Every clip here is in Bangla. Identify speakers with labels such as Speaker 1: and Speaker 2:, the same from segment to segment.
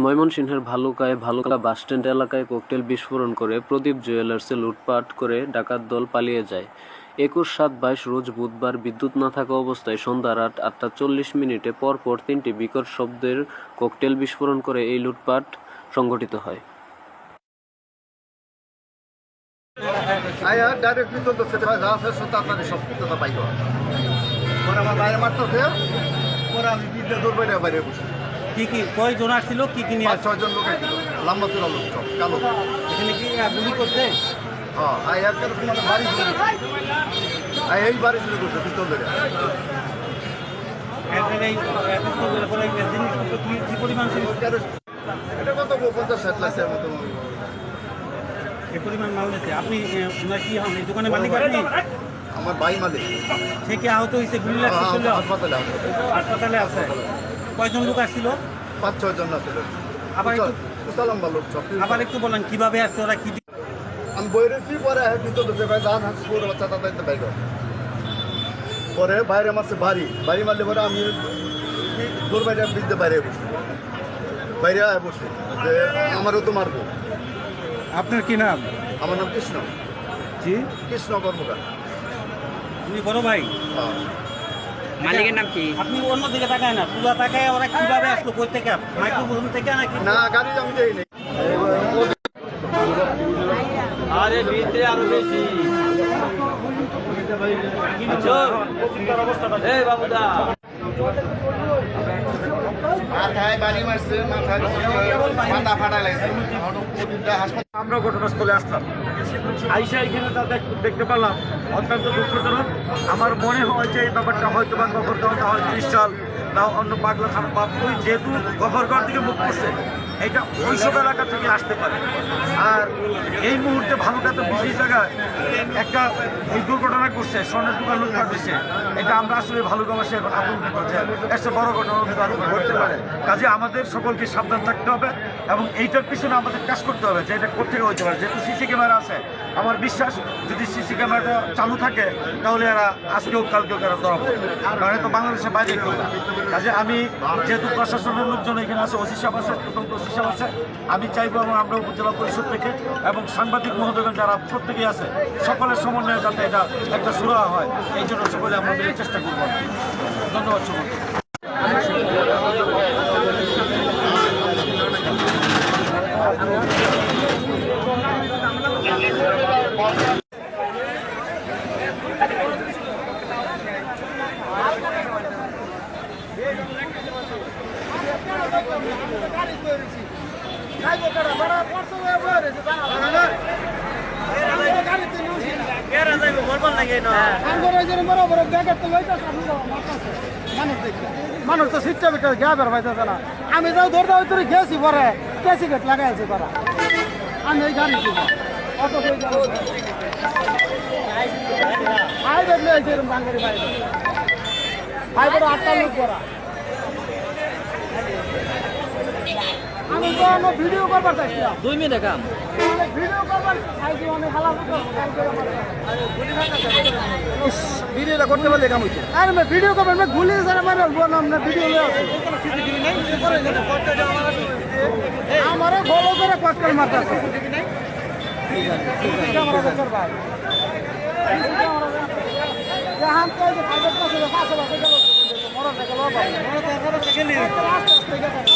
Speaker 1: ময়মনসিংহের ভালুকায় ভালুকা বাসস্ট্যান্ড এলাকায় ককটেল বিস্ফোরণ করে প্রদীপ জুয়েলার্সে লুটপাট করে ডাকাত দল পালিয়ে যায়। একুশ সাত বাইশ রোজ বুধবার বিদ্যুৎ না থাকা অবস্থায় সন্ধ্যা রাত আটটা চল্লিশ মিনিটে পরপর তিনটি বিকট শব্দের ককটেল বিস্ফোরণ করে এই লুটপাট সংঘটিত হয়।
Speaker 2: আমার বাইরে পরে আমি বিদ্যা বাইরে বসে।
Speaker 3: কি কি কয়জন আসছিল কি কি নিয়ে
Speaker 2: পাঁচ ছয়জন লোক আসছিল। লম্বা চূড়া লোক সব কালো।
Speaker 3: এখানে কি গুলি করছে?
Speaker 2: হ্যাঁ বাড়ি শুরু করছে এই বাড়ি শুরু করছে পিস্তল ধরে।
Speaker 3: জিনিসপত্র কি কি পরিমাণ ছিল?
Speaker 2: এটা কত পঞ্চাশ ষাট লাখের মতো
Speaker 3: এই পরিমাণ মাল দিচ্ছে আপনি ওনার কি হন? এই দোকানের মালিক আপনি?
Speaker 2: আমার বাই মালিক।
Speaker 3: সে কি আহত হয়েছে?
Speaker 2: হ্যাঁ, হাসপাতালে আছে
Speaker 3: হাসপাতালে আছে। কয়জন লোক আসছিল?
Speaker 2: পাঁচ ছয়জন আছে
Speaker 3: আবার একটু
Speaker 2: লম্বা লোক
Speaker 3: আবার একটু বলেন কীভাবে আসছে ওরা কি
Speaker 2: আমি বই রেছি পরে ভিতর ঢুকে ভাই দান হাসি পুরো বাচ্চা তাদের বাইরে। পরে বাইরে মারছে বাড়ি। বাড়ি মারলে পরে আমি তোর বাইরে বিদ্যে বাইরে বসে। বাইরে আয় বসে। যে আমারও তো মারবো।
Speaker 3: আপনার কি নাম?
Speaker 2: আমার নাম কৃষ্ণ।
Speaker 3: জি।
Speaker 2: কৃষ্ণ কর্মকার।
Speaker 3: তুমি বড় ভাই?
Speaker 2: হ্যাঁ।
Speaker 3: মালিকের নাম কি? আপনি অন্য দিকে তাকায় না পুরা তাকায় ওরা কীভাবে আসলো কই থেকে মাইক্রোফোন থেকে নাকি?
Speaker 2: না গাড়ি আমি দেই নেই।
Speaker 4: আরে ভিতরে আরও বেশি। এই বাবুদা।
Speaker 5: আমরা ঘটনাস্থলে আসলাম। আইসা এখানে তা দেখ- দেখতে পেলাম অত্যন্ত দুঃখজনক। আমার মনে হয় যে এই ব্যাপারটা হয়তো বা গফরগাঁওটা হয় সাল না অন্য পাগলা খান বা যেহেতু গফরগাঁও থেকে মুখ করছে। এটা ওইসব এলাকা থেকে আসতে পারে। আর এই মুহূর্তে ভালোটাতে বিশেষ জায়গায় একটা এই দুর্ঘটনা করছে স্বর্ণের দোকান লুটপাট হয়েছে। এটা আমরা আসলে ভালোবাসি এখন আতঙ্কিত যে একটা বড় ঘটনা আরও ঘটতে পারে। কাজে আমাদের সকলকে সাবধান থাকতে হবে এবং এইটার পিছনে আমাদের কাজ করতে হবে যে এটা কোথেকে হতে পারে। যেহেতু সিসি ক্যামেরা আছে, আমার বিশ্বাস যদি সিসি ক্যামেরাটা চালু থাকে, তাহলে এরা আজকেও কালকেও এরা ধরা কারণ এটা বাংলাদেশের বাইরে কাজে আমি যেহেতু প্রশাসনের লোকজন এখানে আছে, ওসি সাহেব আছে তদন্ত সাহেব আছে। আমি চাইব এবং আমরা উপজেলা পরিষদ থেকে এবং সাংবাদিক মহোদয়গণ যারা প্রত্যেকেই আছে, সকলের সমন্বয়ে যাতে এটা একটা সুরাহা হয়। এই জন্য সকলে আমরা চেষ্টা করব। ধন্যবাদ সকলকে।
Speaker 6: মানুষ তো সিটটা বিটা গিয়া না। আমি যাও ধরতে ওই তোর গেছি পরে কেসি গেট লাগাইছি তারা আমি এই গাড়ি অত ভাই বড় আটটা লোক করা আমি তো আমার ভিডিও করবার চাইছিলাম।
Speaker 4: দুই মিনিট কাম।
Speaker 6: ভিডিও করবার চাইছি অনেক হালা
Speaker 2: ভিডিওটা করতে পারলে কাম হইছে
Speaker 6: আর আমি ভিডিও করবেন আমি ভিডিও লয়ে বলো করে কটকাল মারতে আছে
Speaker 5: ক্যামেরা গেল। মরা
Speaker 6: গেল গেল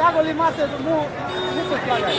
Speaker 6: কাগলি মাছে মুখ মুখে লাগাই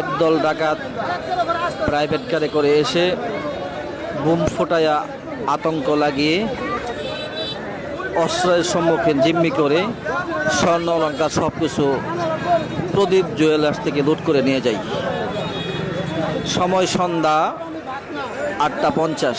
Speaker 7: একদল ডাকাত প্রাইভেট কারে করে এসে বুম ফোটায়া আতঙ্ক লাগিয়ে অস্ত্রের সম্মুখীন জিম্মি করে স্বর্ণ অলঙ্কার সব কিছু প্রদীপ জুয়েলার্স থেকে লুট করে নিয়ে যায়। সময় সন্ধ্যা আটটা পঞ্চাশ।